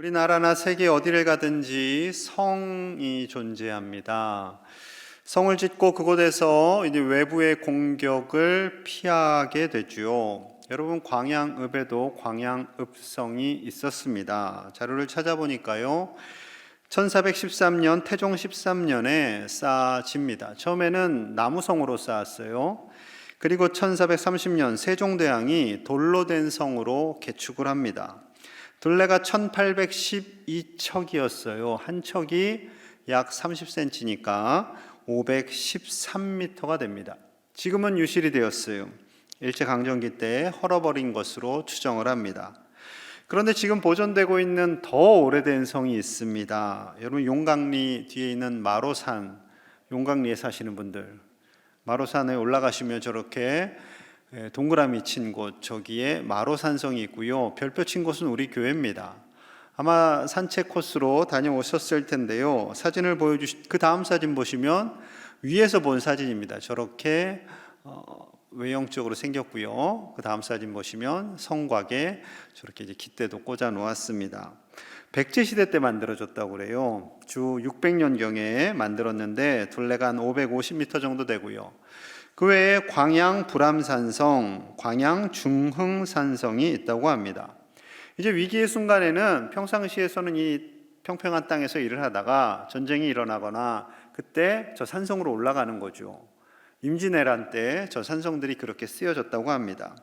우리나라나 세계 어디를 가든지 성이 존재합니다. 성을 짓고 그곳에서 이제 외부의 공격을 피하게 되죠. 여러분 광양읍에도 광양읍성이 있었습니다. 자료를 찾아보니까요. 1413년 태종 13년에 쌓아집니다. 처음에는 나무성으로 쌓았어요. 그리고 1430년 세종대왕이 돌로 된 성으로 개축을 합니다. 둘레가 1812척이었어요. 한 척이 약 30cm니까 513m가 됩니다. 지금은 유실이 되었어요. 일제강점기 때 헐어버린 것으로 추정을 합니다. 그런데 지금 보존되고 있는 더 오래된 성이 있습니다. 여러분 용강리 뒤에 있는 마로산, 용강리에 사시는 분들, 마로산에 올라가시면 저렇게 예, 동그라미 친 곳 저기에 마로산성이 있고요. 별표 친 곳은 우리 교회입니다. 아마 산책 코스로 다녀오셨을 텐데요. 사진을 보여주시 그 다음 사진 보시면 위에서 본 사진입니다. 저렇게 어, 외형적으로 생겼고요. 그 다음 사진 보시면 성곽에 저렇게 이제 깃대도 꽂아 놓았습니다. 백제 시대 때 만들어졌다고 그래요. 주 600년 경에 만들었는데 둘레가 한 550m 정도 되고요. 그 외에 광양 불암산성, 광양 중흥산성이 있다고 합니다. 이제 위기의 순간에는 평상시에서는 이 평평한 땅에서 일을 하다가 전쟁이 일어나거나 그때 저 산성으로 올라가는 거죠. 임진왜란 때 저 산성들이 그렇게 쓰여졌다고 합니다.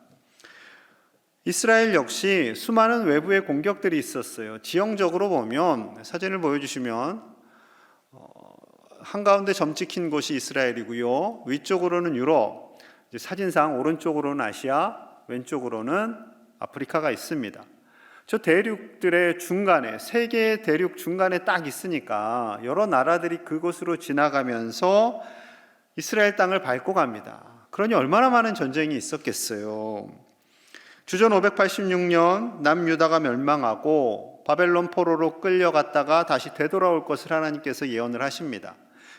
이스라엘 역시 수많은 외부의 공격들이 있었어요. 지형적으로 보면 사진을 보여주시면 어, 한가운데 점 찍힌 곳이 이스라엘이고요. 위쪽으로는 유럽, 사진상 오른쪽으로는 아시아, 왼쪽으로는 아프리카가 있습니다. 저 대륙들의 중간에 세 개의 대륙 중간에 딱 있으니까 여러 나라들이 그곳으로 지나가면서 이스라엘 땅을 밟고 갑니다. 그러니 얼마나 많은 전쟁이 있었겠어요. 주전 586년 남유다가 멸망하고 바벨론 포로로 끌려갔다가 다시 되돌아올 것을 하나님께서 예언을 하십니다.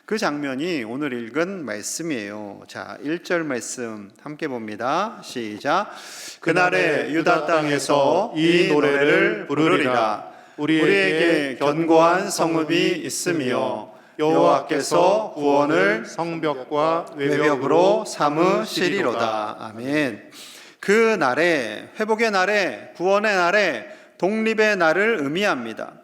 그 장면이 오늘 읽은 말씀이에요. 자, 1절 말씀 함께 봅니다. 시작. 그날에 유다 땅에서 이 노래를 부르리라. 우리에게 견고한 성읍이 있으며 여호와께서 구원을 성벽과 외벽으로 삼으시리로다. 아멘. 그 날에 회복의 날에 구원의 날에 독립의 날을 의미합니다.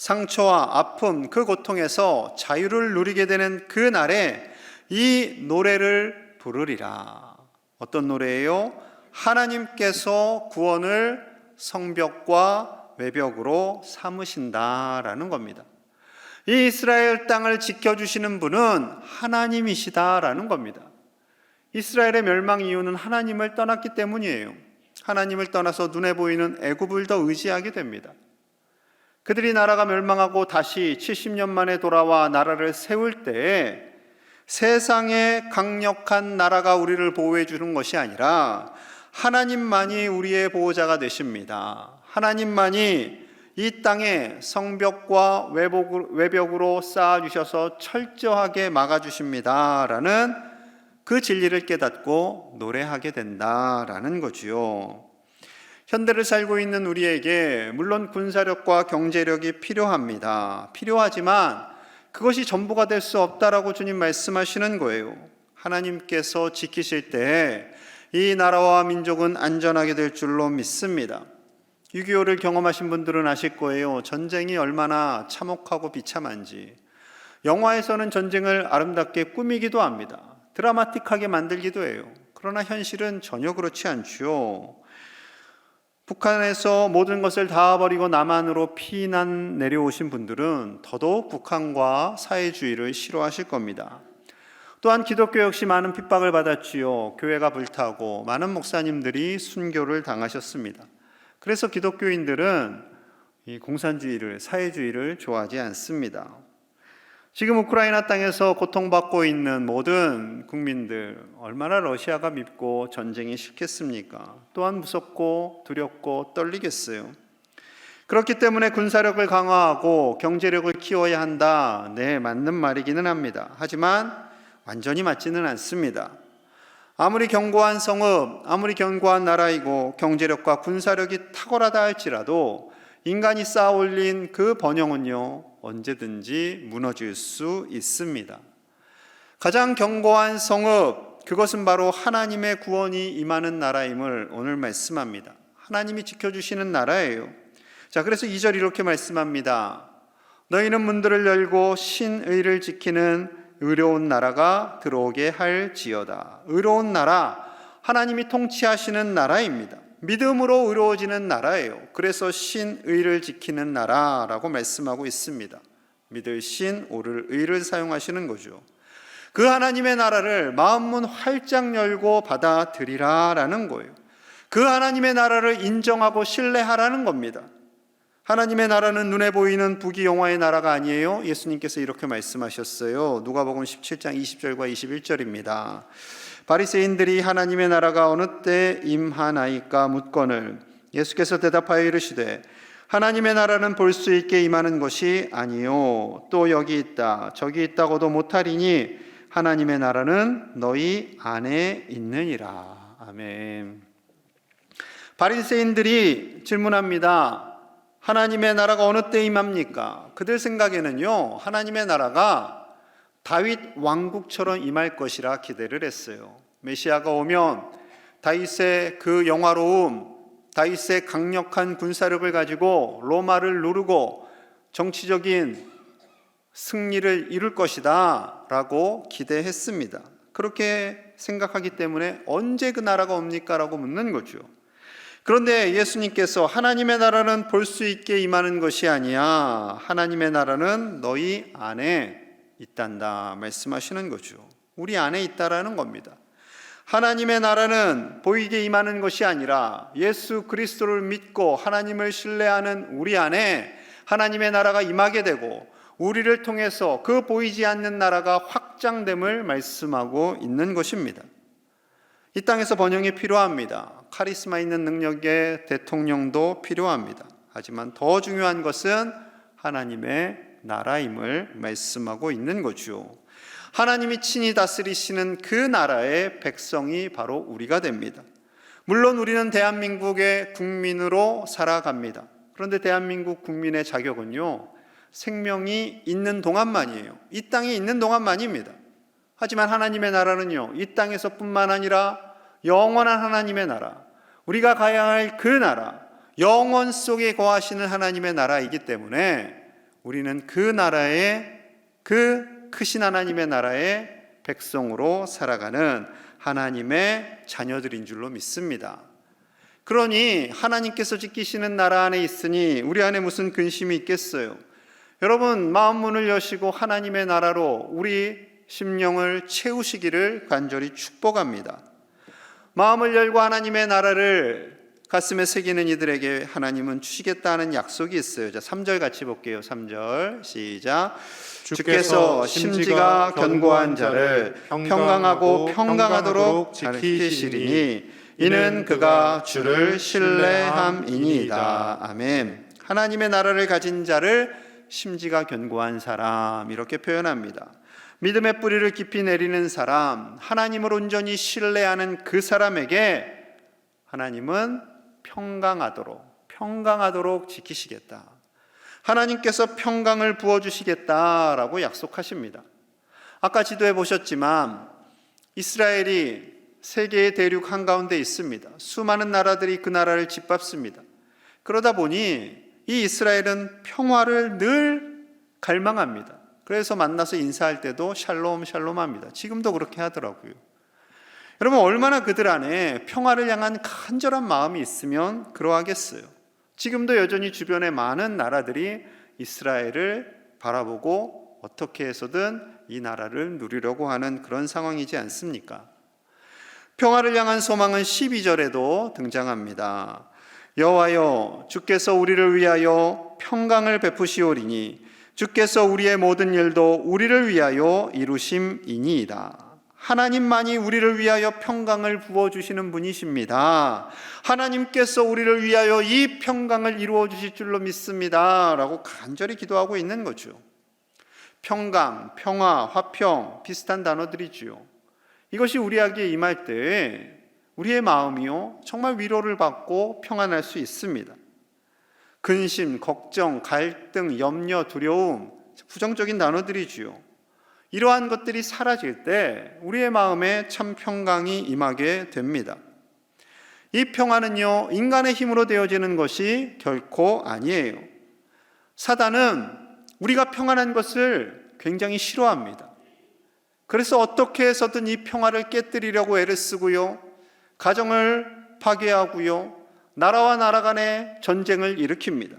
상처와 아픔 그 고통에서 자유를 누리게 되는 그 날에 이 노래를 부르리라. 어떤 노래예요? 하나님께서 구원을 성벽과 외벽으로 삼으신다라는 겁니다. 이 이스라엘 땅을 지켜주시는 분은 하나님이시다라는 겁니다. 이스라엘의 멸망 이유는 하나님을 떠났기 때문이에요. 하나님을 떠나서 눈에 보이는 애굽을 더 의지하게 됩니다. 그들이 나라가 멸망하고 다시 70년 만에 돌아와 나라를 세울 때에 세상의 강력한 나라가 우리를 보호해 주는 것이 아니라 하나님만이 우리의 보호자가 되십니다. 하나님만이 이 땅에 성벽과 외벽으로 쌓아 주셔서 철저하게 막아 주십니다 라는 그 진리를 깨닫고 노래하게 된다라는 거지요. 현대를 살고 있는 우리에게 물론 군사력과 경제력이 필요합니다. 필요하지만 그것이 전부가 될 수 없다라고 주님 말씀하시는 거예요. 하나님께서 지키실 때 이 나라와 민족은 안전하게 될 줄로 믿습니다. 6.25를 경험하신 분들은 아실 거예요. 전쟁이 얼마나 참혹하고 비참한지. 영화에서는 전쟁을 아름답게 꾸미기도 합니다. 드라마틱하게 만들기도 해요. 그러나 현실은 전혀 그렇지 않지요. 북한에서 모든 것을 다 버리고 남한으로 피난 내려오신 분들은 더더욱 북한과 사회주의를 싫어하실 겁니다. 또한 기독교 역시 많은 핍박을 받았지요. 교회가 불타고 많은 목사님들이 순교를 당하셨습니다. 그래서 기독교인들은 이 공산주의를 사회주의를 좋아하지 않습니다. 지금 우크라이나 땅에서 고통받고 있는 모든 국민들 얼마나 러시아가 밉고 전쟁이 싫겠습니까? 또한 무섭고 두렵고 떨리겠어요. 그렇기 때문에 군사력을 강화하고 경제력을 키워야 한다. 네, 맞는 말이기는 합니다. 하지만 완전히 맞지는 않습니다. 아무리 견고한 성읍, 아무리 견고한 나라이고 경제력과 군사력이 탁월하다 할지라도 인간이 쌓아 올린 그 번영은요, 언제든지 무너질 수 있습니다. 가장 견고한 성읍, 그것은 바로 하나님의 구원이 임하는 나라임을 오늘 말씀합니다. 하나님이 지켜주시는 나라예요. 자, 그래서 2절 이렇게 말씀합니다. 너희는 문들을 열고 신의를 지키는 의로운 나라가 들어오게 할지어다. 의로운 나라, 하나님이 통치하시는 나라입니다. 믿음으로 의로워지는 나라예요. 그래서 신의를 지키는 나라라고 말씀하고 있습니다. 믿을 신, 오를 의를 사용하시는 거죠. 그 하나님의 나라를 마음문 활짝 열고 받아들이라라는 거예요. 그 하나님의 나라를 인정하고 신뢰하라는 겁니다. 하나님의 나라는 눈에 보이는 부귀 영화의 나라가 아니에요. 예수님께서 이렇게 말씀하셨어요. 누가복음 17장 20절과 21절입니다. 바리새인들이 하나님의 나라가 어느 때 임하나이까 묻거늘 예수께서 대답하여 이르시되 하나님의 나라는 볼 수 있게 임하는 것이 아니요 또 여기 있다 저기 있다고도 못하리니 하나님의 나라는 너희 안에 있느니라 아멘. 바리새인들이 질문합니다. 하나님의 나라가 어느 때 임합니까? 그들 생각에는요, 하나님의 나라가 다윗 왕국처럼 임할 것이라 기대를 했어요. 메시아가 오면 다윗의 그 영화로움, 다윗의 강력한 군사력을 가지고 로마를 누르고 정치적인 승리를 이룰 것이다 라고 기대했습니다. 그렇게 생각하기 때문에 언제 그 나라가 옵니까? 라고 묻는 거죠. 그런데 예수님께서 하나님의 나라는 볼 수 있게 임하는 것이 아니야. 하나님의 나라는 너희 안에 있단다. 말씀하시는 거죠. 우리 안에 있다라는 겁니다. 하나님의 나라는 보이게 임하는 것이 아니라 예수 그리스도를 믿고 하나님을 신뢰하는 우리 안에 하나님의 나라가 임하게 되고 우리를 통해서 그 보이지 않는 나라가 확장됨을 말씀하고 있는 것입니다. 이 땅에서 번영이 필요합니다. 카리스마 있는 능력의 대통령도 필요합니다. 하지만 더 중요한 것은 하나님의 나라임을 말씀하고 있는 거죠. 하나님이 친히 다스리시는 그 나라의 백성이 바로 우리가 됩니다. 물론 우리는 대한민국의 국민으로 살아갑니다. 그런데 대한민국 국민의 자격은요, 생명이 있는 동안만이에요. 이 땅에 있는 동안만입니다. 하지만 하나님의 나라는요, 이 땅에서 뿐만 아니라 영원한 하나님의 나라, 우리가 가야 할 그 나라, 영원 속에 거하시는 하나님의 나라이기 때문에 우리는 그 나라의 그 크신 하나님의 나라의 백성으로 살아가는 하나님의 자녀들인 줄로 믿습니다. 그러니 하나님께서 지키시는 나라 안에 있으니 우리 안에 무슨 근심이 있겠어요? 여러분 마음 문을 여시고 하나님의 나라로 우리 심령을 채우시기를 간절히 축복합니다. 마음을 열고 하나님의 나라를 가슴에 새기는 이들에게 하나님은 주시겠다는 약속이 있어요. 자, 3절 같이 볼게요. 3절. 시작. 주께서 심지가 견고한 자를 평강하고 평강하도록 지키시리니 이는 그가 주를 신뢰함이니이다. 아멘. 하나님의 나라를 가진 자를 심지가 견고한 사람 이렇게 표현합니다. 믿음의 뿌리를 깊이 내리는 사람, 하나님을 온전히 신뢰하는 그 사람에게 하나님은 평강하도록, 평강하도록 지키시겠다. 하나님께서 평강을 부어 주시겠다라고 약속하십니다. 아까 지도에 보셨지만 이스라엘이 세계의 대륙 한가운데 있습니다. 수많은 나라들이 그 나라를 짓밟습니다. 그러다 보니 이 이스라엘은 평화를 늘 갈망합니다. 그래서 만나서 인사할 때도 샬롬 샬롬 합니다. 지금도 그렇게 하더라고요. 여러분 얼마나 그들 안에 평화를 향한 간절한 마음이 있으면 그러하겠어요. 지금도 여전히 주변의 많은 나라들이 이스라엘을 바라보고 어떻게 해서든 이 나라를 누리려고 하는 그런 상황이지 않습니까? 평화를 향한 소망은 12절에도 등장합니다. 여호와여 주께서 우리를 위하여 평강을 베푸시오리니 주께서 우리의 모든 일도 우리를 위하여 이루심이니이다. 하나님만이 우리를 위하여 평강을 부어 주시는 분이십니다. 하나님께서 우리를 위하여 이 평강을 이루어 주실 줄로 믿습니다 라고 간절히 기도하고 있는 거죠. 평강, 평화, 화평 비슷한 단어들이지요. 이것이 우리에게 임할 때 우리의 마음이요 정말 위로를 받고 평안할 수 있습니다. 근심, 걱정, 갈등, 염려, 두려움, 부정적인 단어들이지요. 이러한 것들이 사라질 때 우리의 마음에 참 평강이 임하게 됩니다. 이 평화는요, 인간의 힘으로 되어지는 것이 결코 아니에요. 사단은 우리가 평안한 것을 굉장히 싫어합니다. 그래서 어떻게 해서든 이 평화를 깨뜨리려고 애를 쓰고요, 가정을 파괴하고요, 나라와 나라 간의 전쟁을 일으킵니다.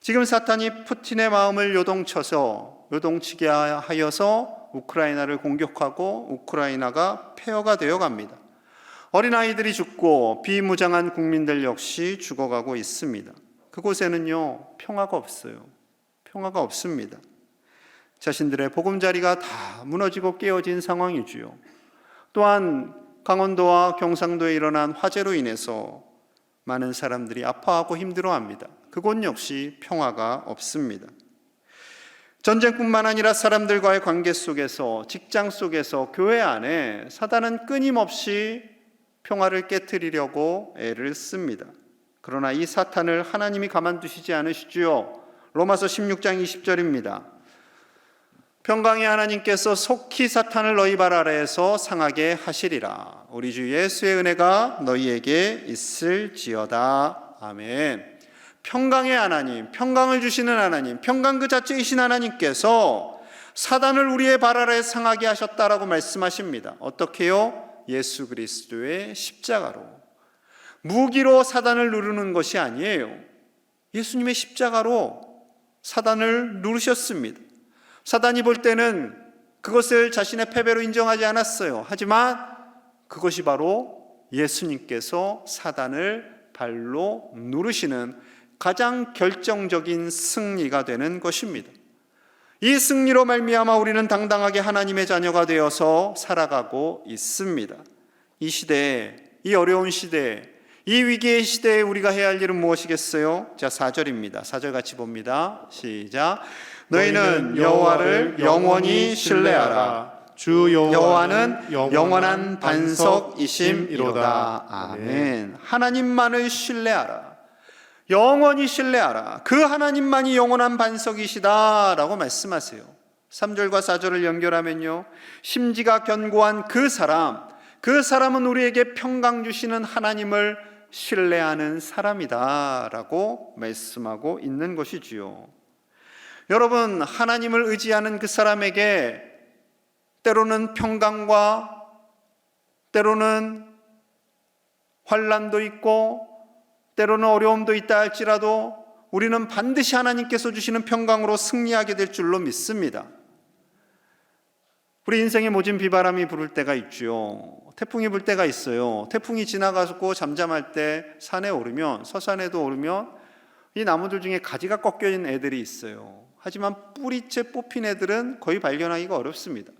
지금 사탄이 푸틴의 마음을 요동쳐서 요동치게 하여서 우크라이나를 공격하고 우크라이나가 폐허가 되어 갑니다. 어린아이들이 죽고 비무장한 국민들 역시 죽어가고 있습니다. 그곳에는요, 평화가 없어요. 평화가 없습니다. 자신들의 보금자리가 다 무너지고 깨어진 상황이지요. 또한 강원도와 경상도에 일어난 화재로 인해서 많은 사람들이 아파하고 힘들어합니다. 그곳 역시 평화가 없습니다. 전쟁뿐만 아니라 사람들과의 관계 속에서, 직장 속에서, 교회 안에 사단은 끊임없이 평화를 깨뜨리려고 애를 씁니다. 그러나 이 사탄을 하나님이 가만두시지 않으시지요. 로마서 16장 20절입니다. 평강의 하나님께서 속히 사탄을 너희 발 아래에서 상하게 하시리라. 우리 주 예수의 은혜가 너희에게 있을지어다. 아멘. 평강의 하나님, 평강을 주시는 하나님, 평강 그 자체이신 하나님께서 사단을 우리의 발 아래에 상하게 하셨다라고 말씀하십니다. 어떻게요? 예수 그리스도의 십자가로. 무기로 사단을 누르는 것이 아니에요. 예수님의 십자가로 사단을 누르셨습니다. 사단이 볼 때는 그것을 자신의 패배로 인정하지 않았어요. 하지만 그것이 바로 예수님께서 사단을 발로 누르시는 가장 결정적인 승리가 되는 것입니다. 이 승리로 말미암아 우리는 당당하게 하나님의 자녀가 되어서 살아가고 있습니다. 이 시대에 이 어려운 시대에 이 위기의 시대에 우리가 해야 할 일은 무엇이겠어요? 자, 4절입니다. 4절 같이 봅니다. 시작. 너희는 여호와를 영원히 신뢰하라. 주 여호와는 영원한 반석이심이로다. 아멘. 하나님만을 신뢰하라. 영원히 신뢰하라. 그 하나님만이 영원한 반석이시다 라고 말씀하세요. 3절과 4절을 연결하면요. 심지가 견고한 그 사람, 그 사람은 우리에게 평강 주시는 하나님을 신뢰하는 사람이다 라고 말씀하고 있는 것이지요. 여러분, 하나님을 의지하는 그 사람에게 때로는 평강과 때로는 환란도 있고 때로는 어려움도 있다 할지라도 우리는 반드시 하나님께서 주시는 평강으로 승리하게 될 줄로 믿습니다. 우리 인생에 모진 비바람이 불을 때가 있죠. 태풍이 불 때가 있어요. 태풍이 지나가고 잠잠할 때 산에 오르면 서산에도 오르면 이 나무들 중에 가지가 꺾여진 애들이 있어요. 하지만 뿌리채 뽑힌 애들은 거의 발견하기가 어렵습니다.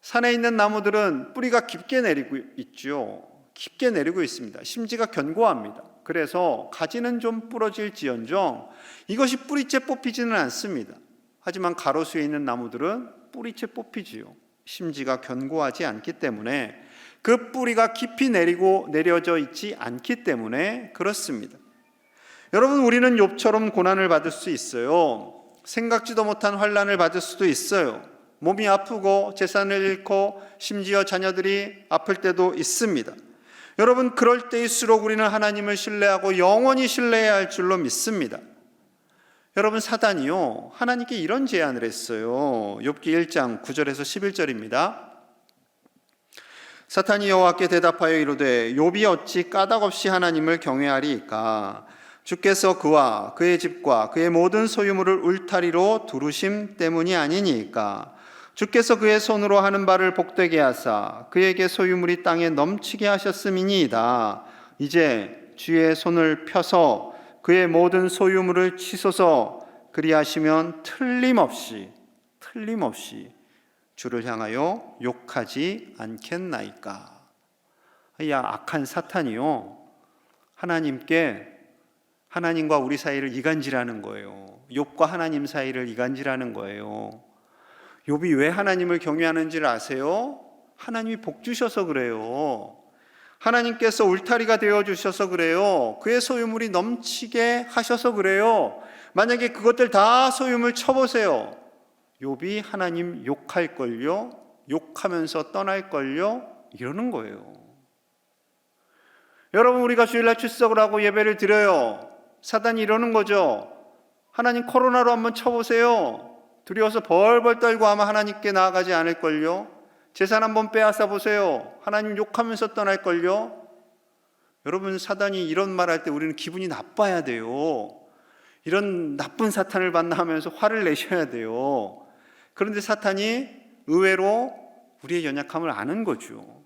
산에 있는 나무들은 뿌리가 깊게 내리고 있죠. 깊게 내리고 있습니다. 심지가 견고합니다. 그래서 가지는 좀 부러질지언정 이것이 뿌리째 뽑히지는 않습니다. 하지만 가로수에 있는 나무들은 뿌리째 뽑히지요. 심지가 견고하지 않기 때문에 그 뿌리가 깊이 내리고 내려져 있지 않기 때문에 그렇습니다. 여러분 우리는 욥처럼 고난을 받을 수 있어요. 생각지도 못한 환란을 받을 수도 있어요. 몸이 아프고 재산을 잃고 심지어 자녀들이 아플 때도 있습니다. 여러분 그럴 때일수록 우리는 하나님을 신뢰하고 영원히 신뢰해야 할 줄로 믿습니다. 여러분 사단이요 하나님께 이런 제안을 했어요. 욥기 1장 9절에서 11절입니다. 사탄이 여호와께 대답하여 이르되 욥이 어찌 까닭없이 하나님을 경외하리이까 주께서 그와 그의 집과 그의 모든 소유물을 울타리로 두르심 때문이 아니니까 주께서 그의 손으로 하는 바를 복되게 하사 그에게 소유물이 땅에 넘치게 하셨음이니이다. 이제 주의 손을 펴서 그의 모든 소유물을 치소서 그리하시면 틀림없이 틀림없이 주를 향하여 욕하지 않겠나이까. 야 악한 사탄이요 하나님께 하나님과 우리 사이를 이간질하는 거예요. 욥과 하나님 사이를 이간질하는 거예요. 욥이 왜 하나님을 경외하는지를 아세요? 하나님이 복 주셔서 그래요. 하나님께서 울타리가 되어 주셔서 그래요. 그의 소유물이 넘치게 하셔서 그래요. 만약에 그것들 다 소유물 쳐보세요. 욥이 하나님 욕할 걸요. 욕하면서 떠날 걸요. 이러는 거예요. 여러분 우리가 주일날 출석을 하고 예배를 드려요. 사단이 이러는 거죠. 하나님 코로나로 한번 쳐보세요. 두려워서 벌벌 떨고 아마 하나님께 나아가지 않을 걸요. 재산 한번 빼앗아 보세요. 하나님 욕하면서 떠날 걸요. 여러분 사단이 이런 말 할 때 우리는 기분이 나빠야 돼요. 이런 나쁜 사탄을 만나 하면서 화를 내셔야 돼요. 그런데 사탄이 의외로 우리의 연약함을 아는 거죠.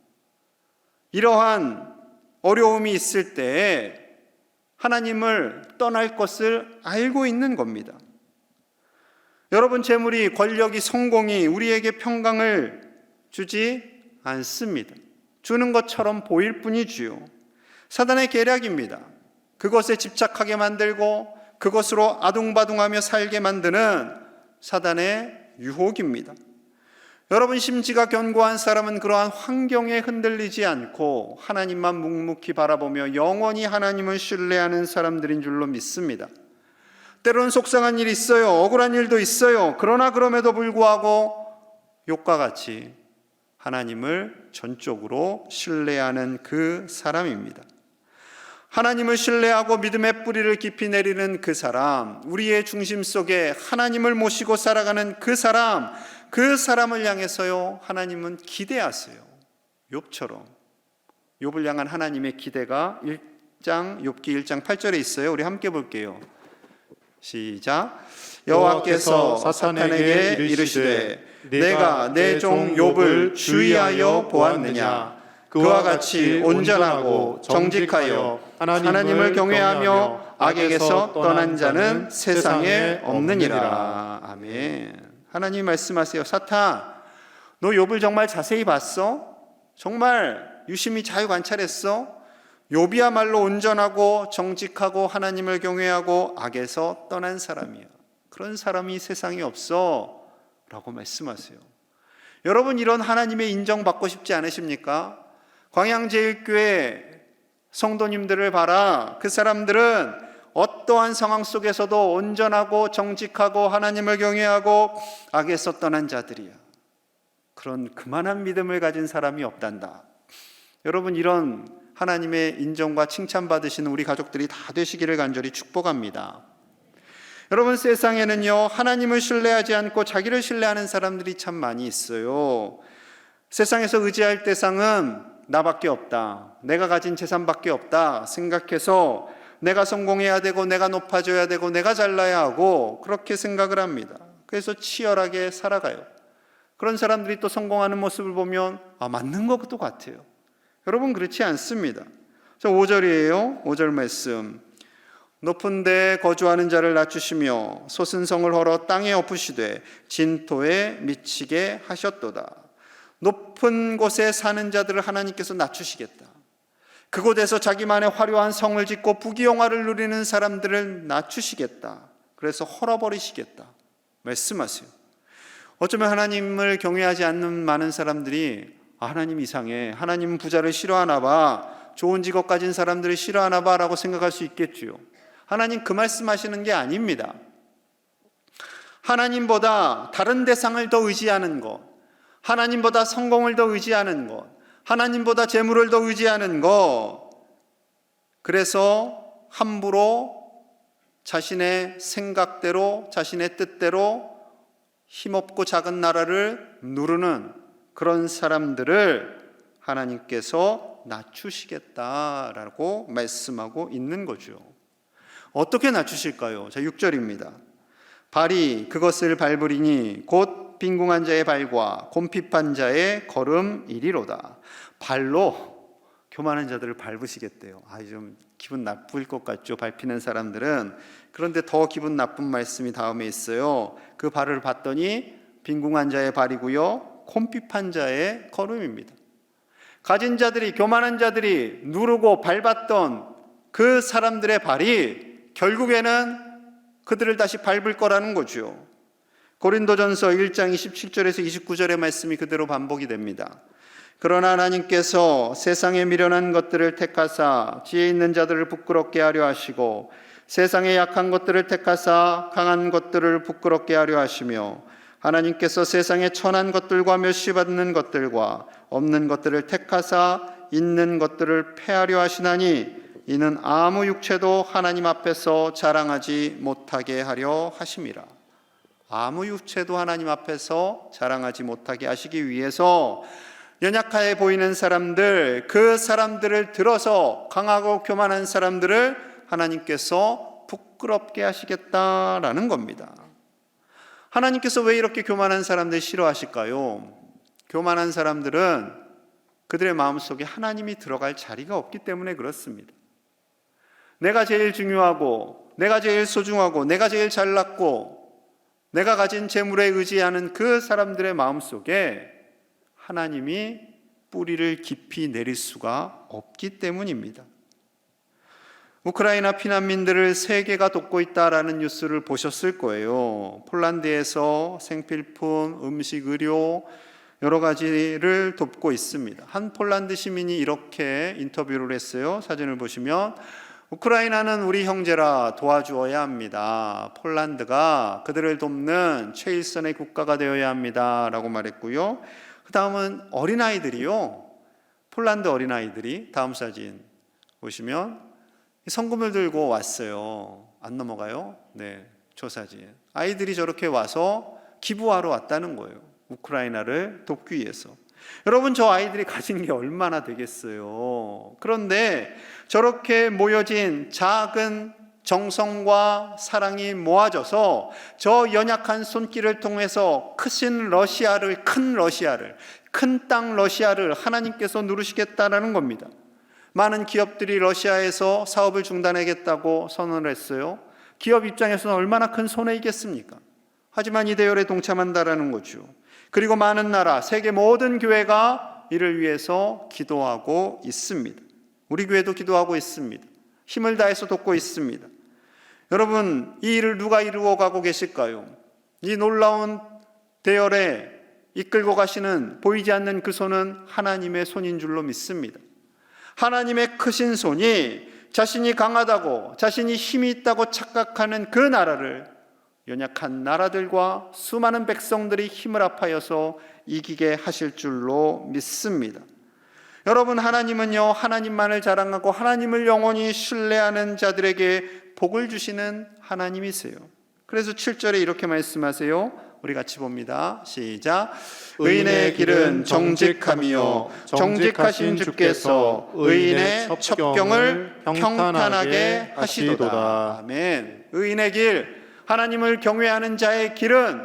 이러한 어려움이 있을 때 하나님을 떠날 것을 알고 있는 겁니다. 여러분 재물이 권력이 성공이 우리에게 평강을 주지 않습니다. 주는 것처럼 보일 뿐이지요. 사단의 계략입니다. 그것에 집착하게 만들고 그것으로 아둥바둥하며 살게 만드는 사단의 유혹입니다. 여러분 심지가 견고한 사람은 그러한 환경에 흔들리지 않고 하나님만 묵묵히 바라보며 영원히 하나님을 신뢰하는 사람들인 줄로 믿습니다. 때로는 속상한 일이 있어요. 억울한 일도 있어요. 그러나 그럼에도 불구하고 욕과 같이 하나님을 전적으로 신뢰하는 그 사람입니다. 하나님을 신뢰하고 믿음의 뿌리를 깊이 내리는 그 사람, 우리의 중심 속에 하나님을 모시고 살아가는 그 사람, 그 사람을 향해서요, 하나님은 기대하세요. 욥처럼. 욥을 향한 하나님의 기대가 1장, 욥기 1장 8절에 있어요. 우리 함께 볼게요. 시작. 여호와께서 사탄에게 이르시되 내가 내 종 욥을 주의하여 보았느냐 그와 같이 온전하고 정직하여 하나님을 경외하며 악에게서 떠난 자는 세상에 없느니라. 아멘. 하나님 말씀하세요. 사탄, 너 욥을 정말 자세히 봤어? 정말 유심히 잘 관찰했어? 욥이야말로 온전하고 정직하고 하나님을 경외하고 악에서 떠난 사람이야. 그런 사람이 세상에 없어. 라고 말씀하세요. 여러분 이런 하나님의 인정받고 싶지 않으십니까? 광양제일교회 성도님들을 봐라. 그 사람들은 어떠한 상황 속에서도 온전하고 정직하고 하나님을 경외하고 악에서 떠난 자들이야. 그런 그만한 믿음을 가진 사람이 없단다. 여러분 이런 하나님의 인정과 칭찬받으시는 우리 가족들이 다 되시기를 간절히 축복합니다. 여러분 세상에는요 하나님을 신뢰하지 않고 자기를 신뢰하는 사람들이 참 많이 있어요. 세상에서 의지할 대상은 나밖에 없다. 내가 가진 재산밖에 없다. 생각해서 내가 성공해야 되고 내가 높아져야 되고 내가 잘나야 하고 그렇게 생각을 합니다. 그래서 치열하게 살아가요. 그런 사람들이 또 성공하는 모습을 보면 아 맞는 것도 같아요. 여러분 그렇지 않습니다. 저 5절이에요. 5절 말씀. 높은 데 거주하는 자를 낮추시며 소순성을 헐어 땅에 엎으시되 진토에 미치게 하셨도다. 높은 곳에 사는 자들을 하나님께서 낮추시겠다. 그곳에서 자기만의 화려한 성을 짓고 부귀영화를 누리는 사람들을 낮추시겠다. 그래서 헐어버리시겠다. 말씀하세요. 어쩌면 하나님을 경외하지 않는 많은 사람들이 아, 하나님 이상해. 하나님 부자를 싫어하나 봐. 좋은 직업 가진 사람들을 싫어하나 봐라고 생각할 수 있겠지요. 하나님 그 말씀하시는 게 아닙니다. 하나님보다 다른 대상을 더 의지하는 것, 하나님보다 성공을 더 의지하는 것, 하나님보다 재물을 더 의지하는 것, 그래서 함부로 자신의 생각대로, 자신의 뜻대로 힘없고 작은 나라를 누르는 그런 사람들을 하나님께서 낮추시겠다라고 말씀하고 있는 거죠. 어떻게 낮추실까요? 자, 6절입니다. 발이 그것을 밟으리니 곧 빈궁한 자의 발과 곰핍한 자의 걸음 이리로다. 발로 교만한 자들을 밟으시겠대요. 아, 좀 기분 나쁠 것 같죠. 밟히는 사람들은. 그런데 더 기분 나쁜 말씀이 다음에 있어요. 그 발을 봤더니 빈궁한 자의 발이고요. 콤핍한 자의 걸음입니다. 가진 자들이 교만한 자들이 누르고 밟았던 그 사람들의 발이 결국에는 그들을 다시 밟을 거라는 거죠. 고린도전서 1장 27절에서 29절의 말씀이 그대로 반복이 됩니다. 그러나 하나님께서 세상에 미련한 것들을 택하사 지혜 있는 자들을 부끄럽게 하려 하시고 세상에 약한 것들을 택하사 강한 것들을 부끄럽게 하려 하시며 하나님께서 세상에 천한 것들과 멸시받는 것들과 없는 것들을 택하사 있는 것들을 패하려 하시나니 이는 아무 육체도 하나님 앞에서 자랑하지 못하게 하려 하심이라. 아무 육체도 하나님 앞에서 자랑하지 못하게 하시기 위해서 연약해 보이는 사람들, 그 사람들을 들어서 강하고 교만한 사람들을 하나님께서 부끄럽게 하시겠다라는 겁니다. 하나님께서 왜 이렇게 교만한 사람들 싫어하실까요? 교만한 사람들은 그들의 마음속에 하나님이 들어갈 자리가 없기 때문에 그렇습니다. 내가 제일 중요하고, 내가 제일 소중하고, 내가 제일 잘났고, 내가 가진 재물에 의지하는 그 사람들의 마음속에 하나님이 뿌리를 깊이 내릴 수가 없기 때문입니다. 우크라이나 피난민들을 세계가 돕고 있다라는 뉴스를 보셨을 거예요. 폴란드에서 생필품, 음식, 의료 여러 가지를 돕고 있습니다. 한 폴란드 시민이 이렇게 인터뷰를 했어요. 사진을 보시면 우크라이나는 우리 형제라 도와주어야 합니다. 폴란드가 그들을 돕는 최일선의 국가가 되어야 합니다라고 말했고요. 그 다음은 어린아이들이요. 폴란드 어린아이들이 다음 사진 보시면 성금을 들고 왔어요. 안 넘어가요? 네, 저 사진. 아이들이 저렇게 와서 기부하러 왔다는 거예요. 우크라이나를 돕기 위해서. 여러분, 저 아이들이 가진 게 얼마나 되겠어요. 그런데 저렇게 모여진 작은 정성과 사랑이 모아져서 저 연약한 손길을 통해서 크신 러시아를, 큰 러시아를, 큰 땅 러시아를 하나님께서 누르시겠다라는 겁니다. 많은 기업들이 러시아에서 사업을 중단하겠다고 선언을 했어요. 기업 입장에서는 얼마나 큰 손해이겠습니까? 하지만 이 대열에 동참한다라는 거죠. 그리고 많은 나라, 세계 모든 교회가 이를 위해서 기도하고 있습니다. 우리 교회도 기도하고 있습니다. 힘을 다해서 돕고 있습니다. 여러분, 이 일을 누가 이루어 가고 계실까요? 이 놀라운 대열에 이끌고 가시는 보이지 않는 그 손은 하나님의 손인 줄로 믿습니다. 하나님의 크신 손이 자신이 강하다고 자신이 힘이 있다고 착각하는 그 나라를 연약한 나라들과 수많은 백성들이 힘을 합하여서 이기게 하실 줄로 믿습니다. 여러분, 하나님은요, 하나님만을 자랑하고 하나님을 영원히 신뢰하는 자들에게 복을 주시는 하나님이세요. 그래서 7절에 이렇게 말씀하세요. 우리 같이 봅니다. 시작. 의인의 길은 정직함이요 정직하신 주께서 의인의 첩경을 평탄하게 하시도다. 아멘. 의인의 길 하나님을 경외하는 자의 길은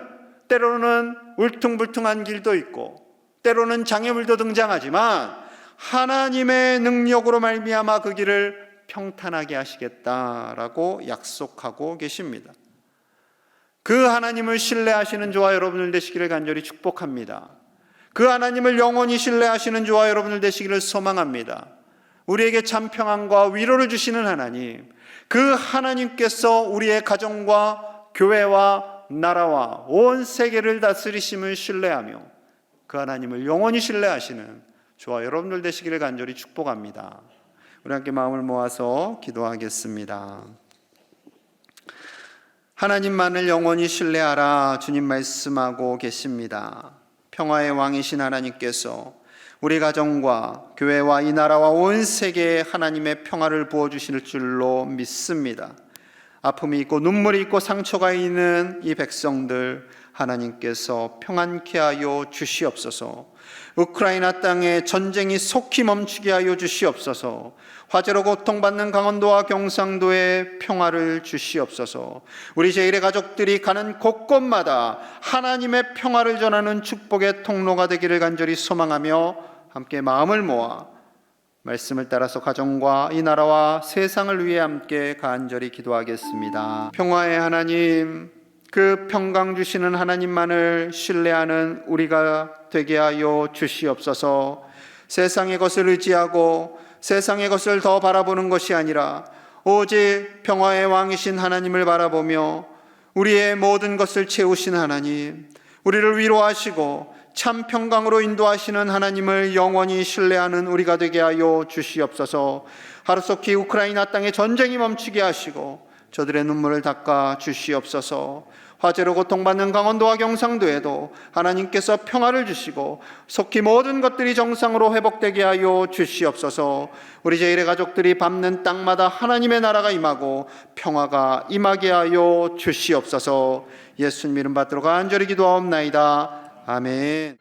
때로는 울퉁불퉁한 길도 있고 때로는 장애물도 등장하지만 하나님의 능력으로 말미암아 그 길을 평탄하게 하시겠다라고 약속하고 계십니다. 그 하나님을 신뢰하시는 저와 여러분들 되시기를 간절히 축복합니다. 그 하나님을 영원히 신뢰하시는 저와 여러분들 되시기를 소망합니다. 우리에게 참 평안과 위로를 주시는 하나님, 그 하나님께서 우리의 가정과 교회와 나라와 온 세계를 다스리심을 신뢰하며 그 하나님을 영원히 신뢰하시는 저와 여러분들 되시기를 간절히 축복합니다. 우리 함께 마음을 모아서 기도하겠습니다. 하나님만을 영원히 신뢰하라 주님 말씀하고 계십니다. 평화의 왕이신 하나님께서 우리 가정과 교회와 이 나라와 온 세계에 하나님의 평화를 부어 주실 줄로 믿습니다. 아픔이 있고 눈물이 있고 상처가 있는 이 백성들 하나님께서 평안케 하여 주시옵소서. 우크라이나 땅에 전쟁이 속히 멈추게 하여 주시옵소서. 화재로 고통받는 강원도와 경상도에 평화를 주시옵소서. 우리 제일의 가족들이 가는 곳곳마다 하나님의 평화를 전하는 축복의 통로가 되기를 간절히 소망하며 함께 마음을 모아 말씀을 따라서 가정과 이 나라와 세상을 위해 함께 간절히 기도하겠습니다. 평화의 하나님, 그 평강 주시는 하나님만을 신뢰하는 우리가 되게 하여 주시옵소서. 세상의 것을 의지하고 세상의 것을 더 바라보는 것이 아니라 오직 평화의 왕이신 하나님을 바라보며 우리의 모든 것을 채우신 하나님, 우리를 위로하시고 참 평강으로 인도하시는 하나님을 영원히 신뢰하는 우리가 되게 하여 주시옵소서. 하루속히 우크라이나 땅에 전쟁이 멈추게 하시고 저들의 눈물을 닦아 주시옵소서. 화재로 고통받는 강원도와 경상도에도 하나님께서 평화를 주시고 속히 모든 것들이 정상으로 회복되게 하여 주시옵소서. 우리 제일의 가족들이 밟는 땅마다 하나님의 나라가 임하고 평화가 임하게 하여 주시옵소서. 예수님 이름 받들어 간절히 기도하옵나이다. 아멘.